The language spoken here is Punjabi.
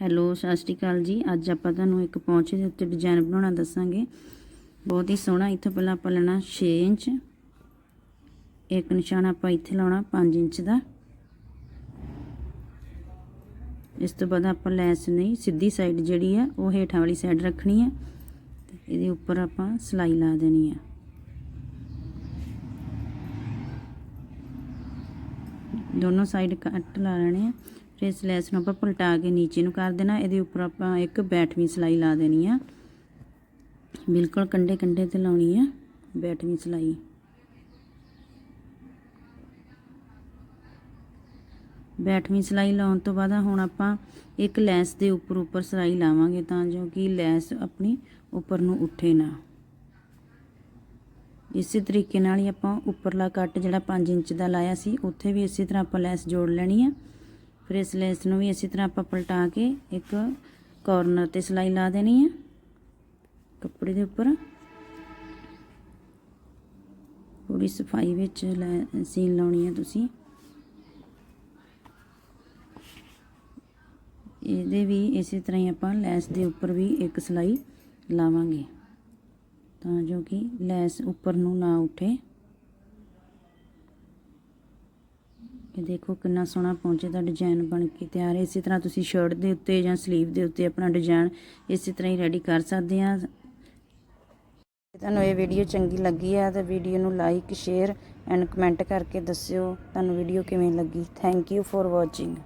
ਹੈਲੋ, ਸਤਿ ਸ਼੍ਰੀ ਅਕਾਲ ਜੀ। ਅੱਜ ਆਪਾਂ ਤੁਹਾਨੂੰ ਇੱਕ ਪੌਂਚੇ ਦੇ ਉੱਤੇ ਡਿਜ਼ਾਈਨ ਬਣਾਉਣਾ ਦੱਸਾਂਗੇ। ਬਹੁਤ ਹੀ ਸੋਹਣਾ, ਇੱਥੋਂ ਪਹਿਲਾਂ ਆਪਾਂ ਲੈਣਾ 6 ਇੰਚ। ਇੱਕ ਨਿਸ਼ਾਨ ਆਪਾਂ ਇੱਥੇ ਲਾਉਣਾ 5 ਇੰਚ ਦਾ। ਇਸ ਤੋਂ ਬਾਅਦ ਆਪਾਂ ਲੈਸ ਨਹੀਂ, ਸਿੱਧੀ ਸਾਈਡ ਜਿਹੜੀ ਆ, ਉਹ ਹੇਠਾਂ ਵਾਲੀ ਸਾਈਡ ਰੱਖਣੀ ਹੈ ਤੇ ਇਹਦੇ ਉੱਪਰ ਆਪਾਂ ਸਲਾਈ ਲਾ ਦੇਣੀ ਹੈ ਦੋਨੋਂ ਸਾਈਡ ਕੱਟ ਲਾ ਲੈਣੇ ਆ। ਫਿਰ ਇਸ ਲੈਸ ਨੂੰ ਆਪਾਂ ਪਲਟਾ ਕੇ ਨੀਚੇ ਨੂੰ ਕਰ ਦੇਣਾ, ਇਹਦੇ ਉੱਪਰ ਆਪਾਂ ਇੱਕ ਬੈਠਵੀਂ ਸਲਾਈ ਲਾ ਦੇਣੀ ਆ। ਬਿਲਕੁਲ ਕੰਡੇ ਕੰਡੇ ਤੇ ਲਾਉਣੀ ਆ, ਬੈਠਵੀਂ ਸਲਾਈ। ਬੈਠਵੀਂ ਸਲਾਈ ਲਾਉਣ ਤੋਂ ਬਾਅਦ ਹੁਣ ਆਪਾਂ ਇੱਕ ਲੈਸ ਦੇ ਉੱਪਰ ਉੱਪਰ ਸਲਾਈ ਲਾਵਾਂਗੇ ਤਾਂ ਜੋ ਕਿ ਲੈਸ ਆਪਣੀ ਉੱਪਰ ਨੂੰ ਉੱਠੇ ਨਾ। ਇਸੇ ਤਰੀਕੇ ਨਾਲ ਹੀ ਆਪਾਂ ਉੱਪਰਲਾ ਕੱਟ ਜਿਹੜਾ 5 ਇੰਚ ਦਾ ਲਾਇਆ ਸੀ, ਉੱਥੇ ਵੀ ਇਸੇ ਤਰ੍ਹਾਂ ਆਪਾਂ ਲੈਸ ਜੋੜ ਲੈਣੀ ਆ। ਫਿਰ ਇਸ ਲੈਸ ਨੂੰ ਵੀ ਇਸੇ ਤਰ੍ਹਾਂ ਆਪਾਂ ਪਲਟਾ ਕੇ ਇੱਕ ਕਾਰਨਰ ਤੇ ਸਲਾਈ ਲਾ ਦੇਣੀ ਹੈ ਕੱਪੜੇ ਦੇ ਉੱਪਰ। ਪੂਰੀ ਸਫ਼ਾਈ ਵਿੱਚ ਲੈ- ਸੀਨ ਲਾਉਣੀ ਹੈ ਤੁਸੀਂ। ਇਹਦੇ ਵੀ ਇਸੇ ਤਰ੍ਹਾਂ ਹੀ ਆਪਾਂ ਲੈਸ ਦੇ ਉੱਪਰ ਵੀ ਇੱਕ ਸਲਾਈ ਲਾਵਾਂਗੇ, ਤਾਂ ਜੋ ਕਿ ਲੈਸ ਉੱਪਰ ਨੂੰ ਨਾ ਉੱਠੇ। ਇਹ ਦੇਖੋ ਕਿੰਨਾ ਸੋਹਣਾ ਪਹੁੰਚੇ ਦਾ ਡਿਜ਼ਾਈਨ ਬਣ ਕੇ ਤਿਆਰ ਹੈ। ਇਸੇ ਤਰ੍ਹਾਂ ਤੁਸੀਂ ਸ਼ਰਟ ਦੇ ਉੱਤੇ ਜਾਂ ਸਲੀਵ ਦੇ ਉੱਤੇ ਆਪਣਾ ਡਿਜ਼ਾਈਨ ਇਸੇ ਤਰ੍ਹਾਂ ਹੀ ਰੈਡੀ ਕਰ ਸਕਦੇ ਆ ਤੁਹਾਨੂੰ ਇਹ ਵੀਡੀਓ ਚੰਗੀ ਲੱਗੀ ਹੈ ਤਾਂ ਵੀਡੀਓ ਨੂੰ ਲਾਈਕ ਸ਼ੇਅਰ ਐਂਡ ਕਮੈਂਟ ਕਰਕੇ ਦੱਸਿਓ। ਤੁਹਾਨੂੰ ਵੀਡੀਓ ਕਿਵੇਂ ਲੱਗੀ? Thank you for watching